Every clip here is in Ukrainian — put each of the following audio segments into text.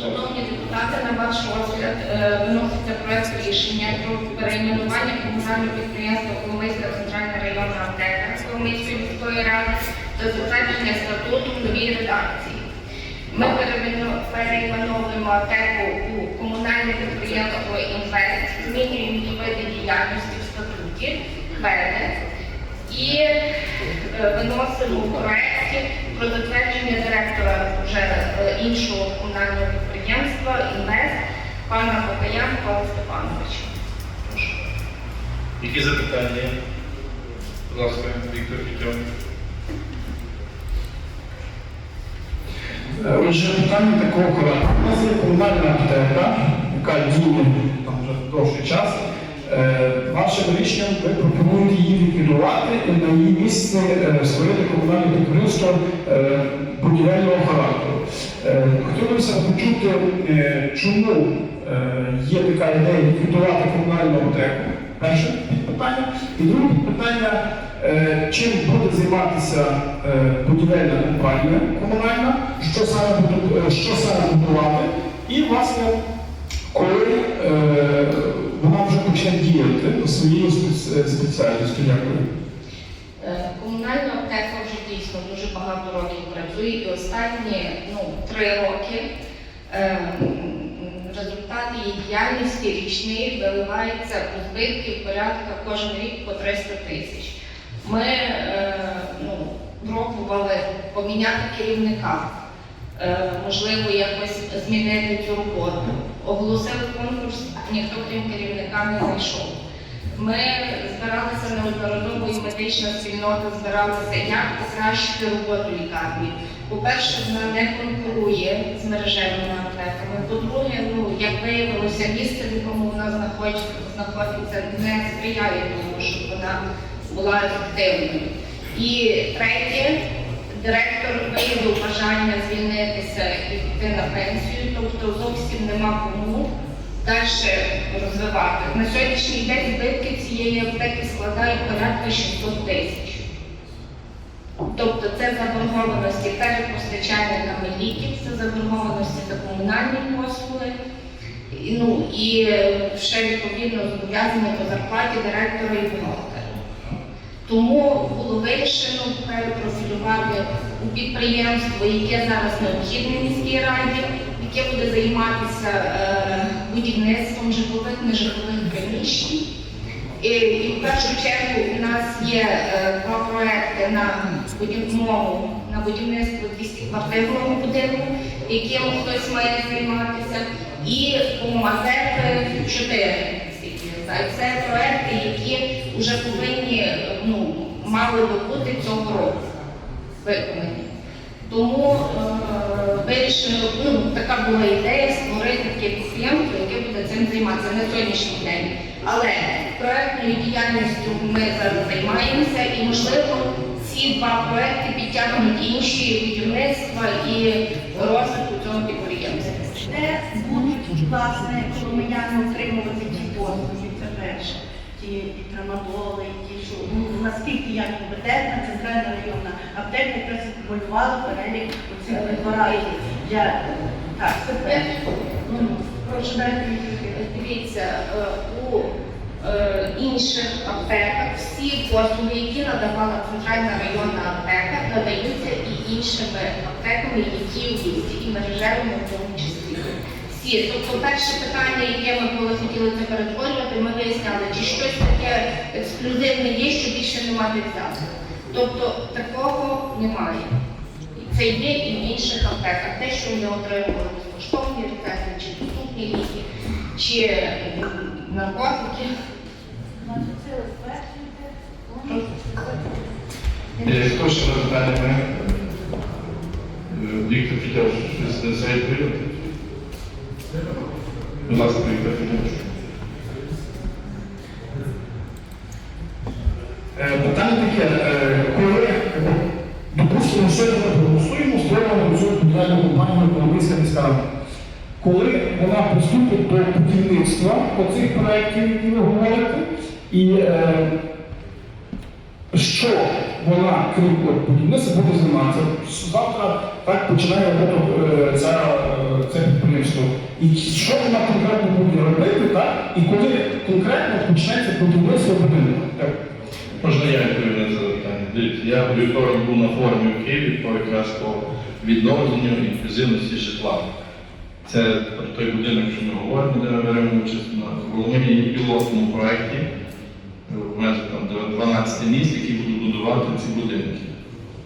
Шановні депутати, на ваш розгляд е, виноситься проект рішення про перейменування комунального підприємства Коломийська центральна районна аптека Коломийської міської ради та затвердження статуту в новій редакції. Ми перейменовуємо аптеку у комунальне підприємство «Інвест», змінюємо її види діяльності в статуті, КВЕДе, і е, виносимо в проекті про затвердження директора вже е, іншого комунального підприємства «Інвест» пана Бакаян Павла Степановича. Які запитання? Будь ласка, Віктор Фітьон. Е, Отже, питання такого характеру. У нас є комунальна аптека, яка діє там вже довший час. Е, Вашим рішенням ви пропонуєте її ліквідувати і на її місце е, створити комунальне підприємство е, будівельного характеру. Хотілося почути, чому є така ідея ліквідувати комунальну аптеку. Перше питання. І друге питання, чим буде займатися будівельна компанія комунальна, що саме що саме будувати, і власне, коли е, вона вже почне діяти своєю спец- спеціальністю. Дякую. Е, Комунальна аптека вже дійсно дуже багато років працює і останні ну, три роки е, м, результати її діяльності річний виливається у збитки порядка кожен рік по 300 тисяч. Ми е, ну, пробували поміняти керівника, е, можливо, якось змінити цю роботу. Оголосили конкурс, ніхто крім керівника не знайшов. Ми збиралися неодноразово і медична спільнота збиралася, як покращити роботу лікарні. По-перше, вона не конкурує з мережевими аптеками. По-друге, ну як виявилося, місце, в якому вона знаходиться, не сприяє тому, щоб вона була ефективною. І третє, директор виявив бажання звільнитися і піти на пенсію, тобто зовсім нема кому далі розвивати. На сьогоднішній день збитки цієї аптеки складають порядка 600 тисяч. Тобто це заборгованості перед постачальниками ліків, це заборгованості за комунальні послуги, ну і е, ще відповідно зобов'язання по зарплаті директора і бухгалтера. Тому було вирішено перепрофілювати у підприємство, яке зараз необхідне міській раді, яке буде займатися е, будівництвом житлових нежитлових приміщень. І, в першу чергу у нас є е, два проекти на будівному на будівництво 200-квартирного будинку, яким хтось має займатися, і по Мазепи 4. Знаю. Це проекти, які вже повинні ну, мали би бути цього року виконані. Тому е, вирішено, ну, така була ідея створити таке підприємство, яке буде цим займатися на сьогоднішній день. Але проектною діяльністю ми зараз займаємося і, можливо, ці два проекти підтягнуть інші будівництва і розвитку цього підприємства. Власне коломияни отримувати ті послуги, це перше. Ті і трамадоли, ті, що ну наскільки я компетентна, центральна районна аптека, яка сформулювала перелік оцих препаратів для так, це перше. Ну, прошу дайте. Дивіться, е, у е, інших аптеках всі послуги, які надавала центральна районна аптека, надаються і іншими аптеками, які у місті, і мережевими в тому числі. Всі. Тобто перше питання, яке ми коли хотіли це перетворювати, ми виясняли, чи щось таке ексклюзивне є, що більше нема де взяти. Тобто такого немає. Це є і в інших аптеках. Те, що ми отримували безкоштовні рецепти, чи доступні ліки, чи наркотики. Означає, Е, Хто ще на має? Е, Віктор Фітьон, щось не це Будь ласка, Віктор Е, Питання таке, е, коли, допустимо, сьогодні ми проголосуємо, створюємо цю будівельну компанію Коломийська міська рада. Коли вона приступить до будівництва оцих проєктів, які ви говорите, і е, що вона, крім будівництва, буде займатися? Завтра так починає роботу е, ця, підприємство. І що вона конкретно буде робити, так? І коли конкретно почнеться будівництво будинку. Можна я відповім на це запитання? Я в вівторок був на форумі в Києві по якраз по відновленню інклюзивності житла. Це про той будинок, що ми говоримо, де ми беремо участь на головному пілотному проєкті в межах там 12 міст, які будуть будувати ці будинки.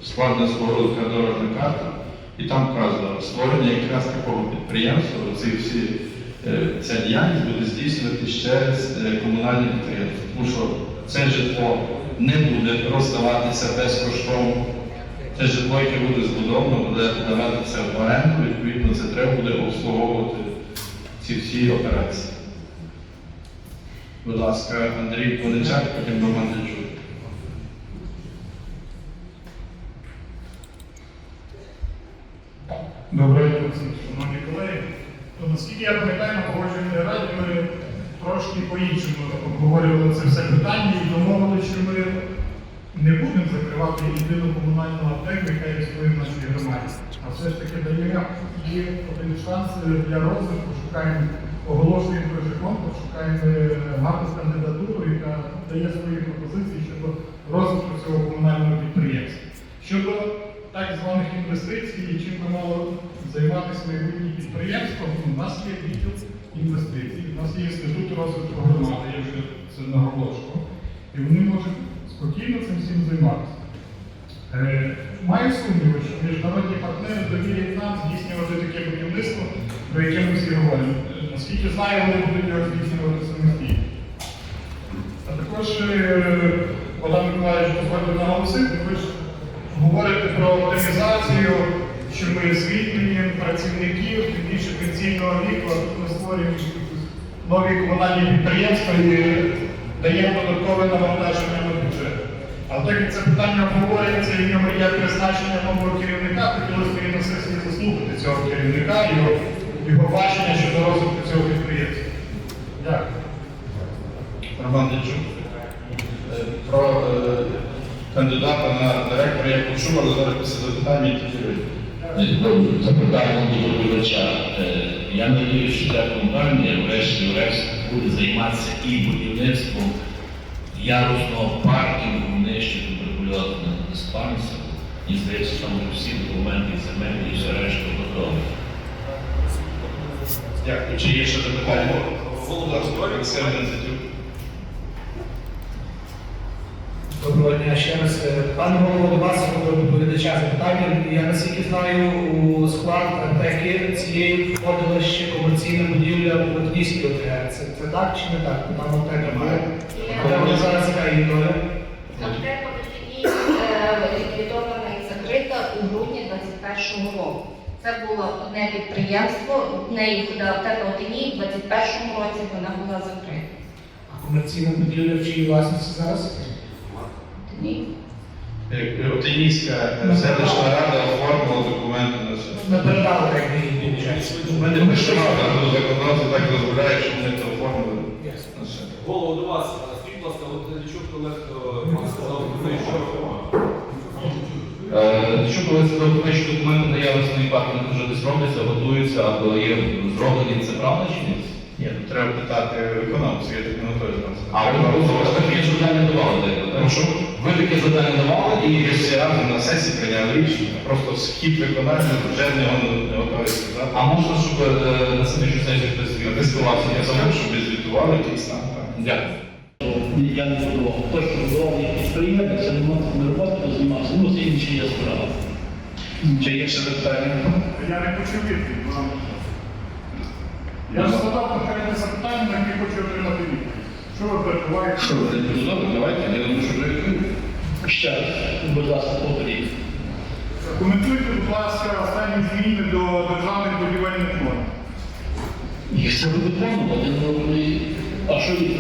Складна свого кадровна карта, і там вказано створення якраз такого підприємства, оці всі, е, ця діяльність буде здійснювати через е, комунальні підприємства. Тому що це житло не буде роздаватися безкоштовно. Це житло, яке буде збудовано, буде даватися в оренду, відповідно, це треба буде обслуговувати ці всі операції. Будь ласка, Андрій Поничак, потім Роман Дячук. Доброго дня, всім, шановні колеги. То, наскільки я пам'ятаю, на погоджувальній раді ми трошки по-іншому обговорювали це все питання і домовилися, що ми не будемо закривати єдину комунальну аптеку, яка існує в нашій громаді. А все ж таки даємо є один шанс для розвитку, шукаємо, оголошуємо же конкурс, шукаємо гарну кандидатуру, яка дає свої пропозиції щодо розвитку цього комунального підприємства. Щодо так званих інвестицій, чим би мало займатися майбутнє підприємство, у нас є відділ інвестицій, у нас є інститут розвитку громади, я вже це наголошував, і вони можуть спокійно цим всім займатися. Е, Маю сумніви, що міжнародні партнери довірять нам здійснювати таке будівництво, про яке ми всі говоримо. Наскільки знаю, вони будуть його здійснювати самостійно. А також е, Богдан Миколаївич дозвольте наголосити, ви ж говорите про оптимізацію, що ми звільнюємо працівників, більше пенсійного віку, ми створюємо нові комунальні підприємства і даємо додаткове навантаження на бюджет. Але так як це питання обговорюється і в ньому є призначення нового керівника, хотілося б і на сесії заслухати цього керівника, його, його бачення щодо розвитку цього підприємства. Дякую. Роман Дячук. Е, Про е, кандидата на директора я почув, але зараз після запитання тільки ви. Запитання до доповідача. Е, Я надію, що ця компанія, врешті-решт, буде займатися і будівництвом ярусного парку нижче туберкульозного диспансеру. І здається, там всі документи земельні і все решта готові. Дякую. Чи є ще запитання? Олексій Гензатюк. Доброго дня ще раз. Е, Пане голово, до вас до доповідача запитання. Я наскільки знаю, у склад аптеки цієї входила ще комерційна будівля у Латвійській ОТГ. Це, це так чи не так? Там аптека має. Але вона зараз яка її доля? Аптека е, ліквідована і закрита у грудні 21 року. Це було одне підприємство, в неї ходила аптека Вітиній, в 21-му році вона була закрита. А комерційна будівля в чиїй власності зараз? Ні. Отинійська е, селищна рада оформила документи на це. Ми передали бюджет. Ми не пишемо, але так дозволяє, щоб вони це оформили. Голову до вас, скажіть, будь ласка, от Лічук Олег е, сказав, що Що коли це документи, що документи наявності паркінг вже десь робляться, готуються або є зроблені, це правда чи ні? Ні, тут треба питати виконавців, я так не готовий. А ви просто таке завдання давали деколи, так? Ви таке завдання давали і всі на сесії прийняли рішення. Просто схід виконання вже не го- не готовий сказати. А можна, щоб е, на слідчу сесію хтось відтестувався? я тому, щоб ви звітували якийсь там. так. Дякую. Я не будував. Хтось будував як підприємець, а не мав не роботи, займався. Ну, це інша є справа. Чи є ще запитання? Я не почув відповідь. вам. Я ж задав конкретне запитання, на яке хочу отримати відповідь. Що ви перебуваєте? Що, ви не? Давайте, я думаю, що ви Ще раз, будь ласка, повторіть. Коментуйте, будь ласка, останні зміни до державних будівельних норм. Їх треба виконувати, ну, а що їх